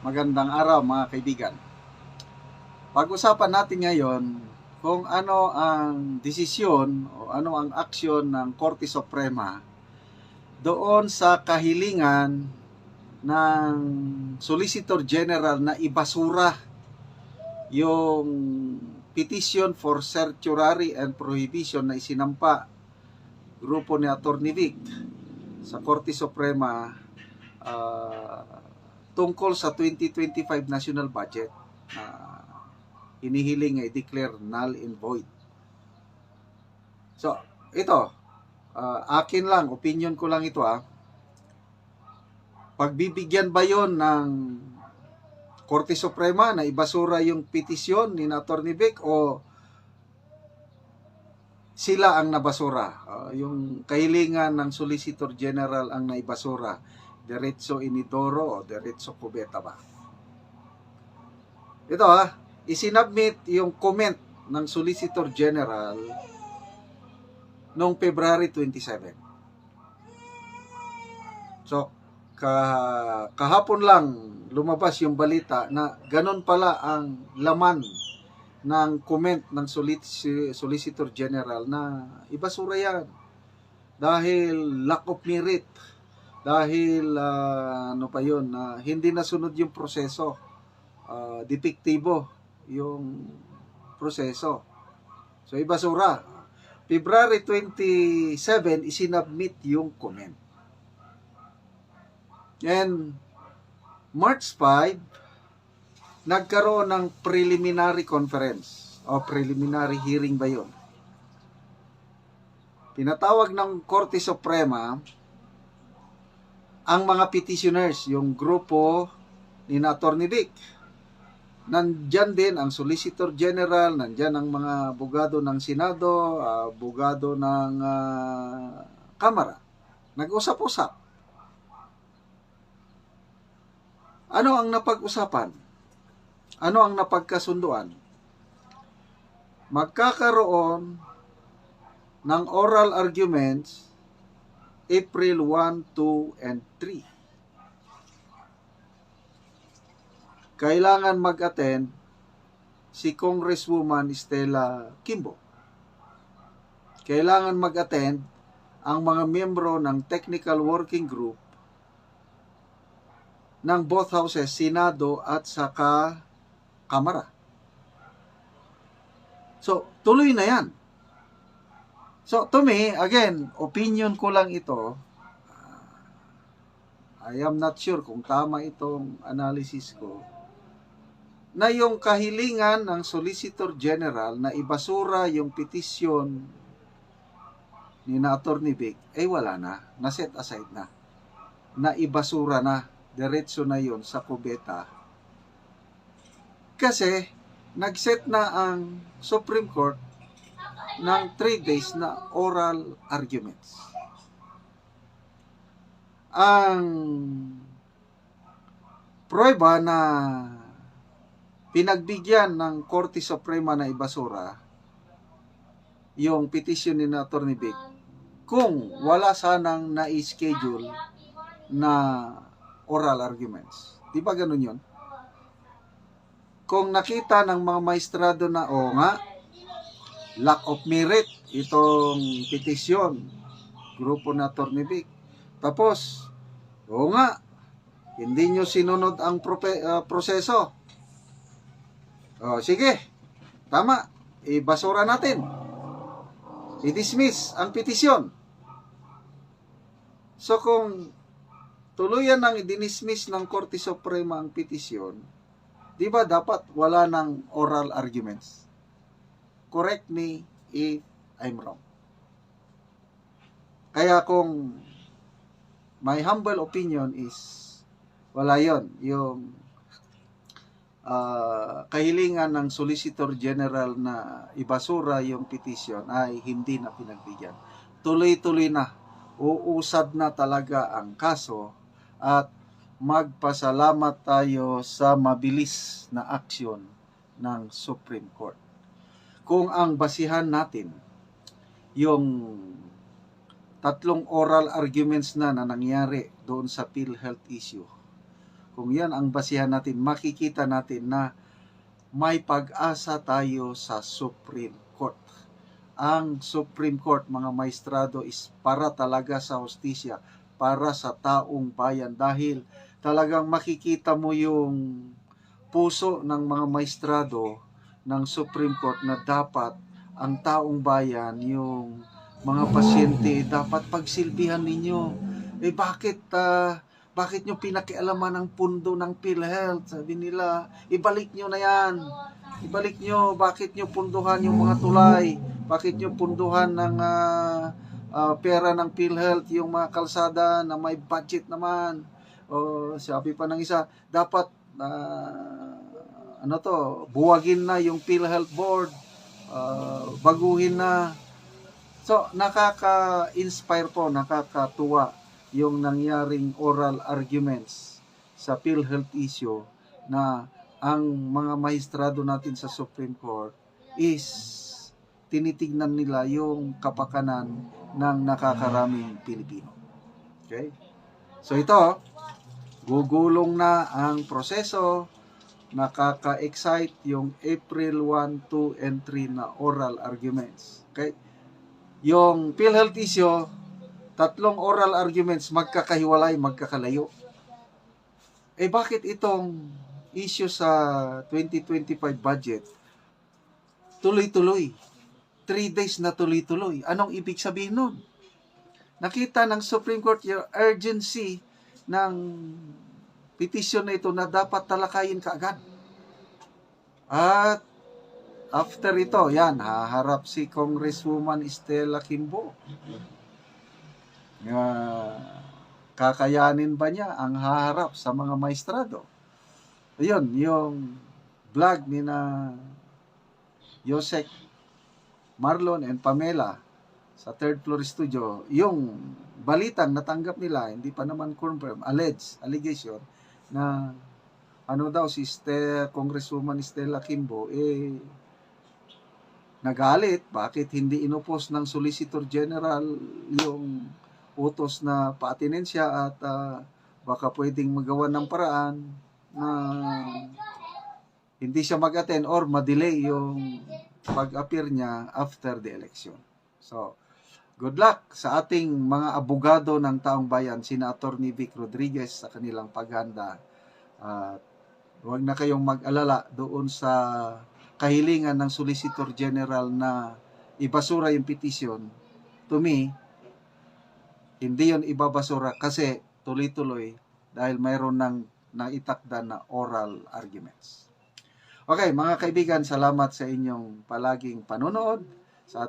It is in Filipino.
Magandang araw mga kaibigan. Pag-usapan natin ngayon kung ano ang desisyon o ano ang aksyon ng Korte Suprema doon sa kahilingan ng Solicitor General na ibasura yung petition for certiorari and prohibition na isinampa grupo ni Atty. Vic sa Korte Suprema ah, tungkol sa 2025 national budget na hinihiling ay declare null and void. So, ito, ah, akin lang, opinion ko lang ito ah. Pagbibigyan ba yon ng Korte Suprema na ibasura yung petisyon ni Atty. Vic o sila ang nabasura. Ah, yung kahilingan ng Solicitor General ang naibasura. Diretso Inidoro o Diretso Cubeta ba? Ito ha, isinubmit yung comment ng Solicitor General noong February 27. So, ka, kahapon lang lumabas yung balita na ganun pala ang laman ng comment ng solic- Solicitor General na ibasura yan dahil lack of merit dahil ah, ano pa yun na hindi nasunod yung proseso. Ah, depektibo yung proseso. So ibasura February 27 isinubmit yung comment. And March 5 nagkaroon ng preliminary conference. O preliminary hearing ba yun? Pinatawag ng Korte Suprema ang mga petitioners, yung grupo ni Atty. Vic. Nandyan din ang Solicitor General, nandyan ang mga abogado ng Senado, ah, abogado ng ah, Kamara. Nag-usap-usap. Ano ang napag-usapan? Ano ang napagkasunduan? Magkakaroon ng oral arguments April 1, 2, and 3. Kailangan mag-attend si Congresswoman Stella Kimbo. Kailangan mag-attend ang mga miyembro ng Technical Working Group ng both houses, Senado at saka Kamara. So, tuloy na yan. So, to me, again, opinion ko lang ito. I am not sure kung tama itong analysis ko. Na yung kahilingan ng Solicitor General na ibasura yung petisyon ni na Atty. Vic, ay wala na. Na-set aside na. Na ibasura na. Diretso na yon sa kubeta. Kasi, nag-set na ang Supreme Court ng 3 days na oral arguments. Ang prueba na pinagbigyan ng Korte Suprema na ibasura yung petition ni Atty. Vic kung wala sanang na-schedule na oral arguments. Di ba ganun yun? Kung nakita ng mga maestrado na, o nga, lack of merit itong petisyon grupo na. Vic. Tapos, oo nga, hindi nyo sinunod ang ah, proseso. O, sige, tama, ibasura natin. I-dismiss ang petisyon. So kung tuluyan nang i-dismiss ng Korte Suprema ang petisyon, di ba dapat wala ng oral arguments? Correct me if I'm wrong. Kaya kung my humble opinion is wala yon yung ah, kahilingan ng Solicitor General na ibasura yung petition ay hindi na pinagbigyan. Tuloy-tuloy na, uusad na talaga ang kaso at magpasalamat tayo sa mabilis na aksyon ng Supreme Court kung ang basihan natin yung tatlong oral arguments na na nangyari doon sa PhilHealth issue. kung yan ang basihan natin, makikita natin na may pag-asa tayo sa Supreme Court. Ang Supreme Court, mga maestrado, is para talaga sa hostisya, para sa taong bayan. Dahil talagang makikita mo yung puso ng mga maestrado ng Supreme Court na dapat ang taong bayan, yung mga pasyente, dapat pagsilbihan ninyo. Eh bakit, ah, bakit nyo pinakialaman ang pundo ng PhilHealth? Sabi nila, ibalik nyo na yan. Ibalik nyo, bakit nyo punduhan yung mga tulay? Bakit nyo punduhan ng ah, ah, pera ng PhilHealth, yung mga kalsada na may budget naman? O sabi pa ng isa, dapat ah, ano to, buwagin na yung PhilHealth Board, ah, baguhin na. So, nakaka-inspire po, nakakatuwa yung nangyaring oral arguments sa PhilHealth issue na ang mga maestrado natin sa Supreme Court is tinitignan nila yung kapakanan ng nakakaraming Pilipino. Okay? So ito, gugulong na ang proseso, nakaka-excite yung April 1, 2, and 3 na oral arguments. Okay? Yung PhilHealth issue, tatlong oral arguments magkakahiwalay, magkakalayo. Eh bakit itong issue sa 2025 budget tuloy-tuloy? Three days na tuloy-tuloy. Anong ibig sabihin nun? Nakita ng Supreme Court yung urgency ng petition na ito na dapat talakayin kaagad. At after ito, yan, haharap si Congresswoman Estela Kimbo. Uh, kakayanin ba niya ang haharap sa mga maestrado? Ayun, yung vlog ni na Yosek Marlon and Pamela sa third floor studio, yung balitang natanggap nila, hindi pa naman confirm, alleged, allegation, na ano daw si Ste, Congresswoman Stella Kimbo, eh, nagalit, bakit hindi inupos ng Solicitor General yung utos na paatinensya at ah, baka pwedeng magawa ng paraan na hindi siya mag-attend or ma-delay yung pag-appear niya after the election. So, good luck sa ating mga abogado ng taong bayan, sina Attorney Vic Rodriguez sa kanilang paghanda. At huwag na kayong mag-alala doon sa kahilingan ng Solicitor General na ibasura yung petition. To me, hindi yon ibabasura kasi tuloy-tuloy dahil mayroon ng naitakda na oral arguments. Okay, mga kaibigan, salamat sa inyong palaging panonood sa ating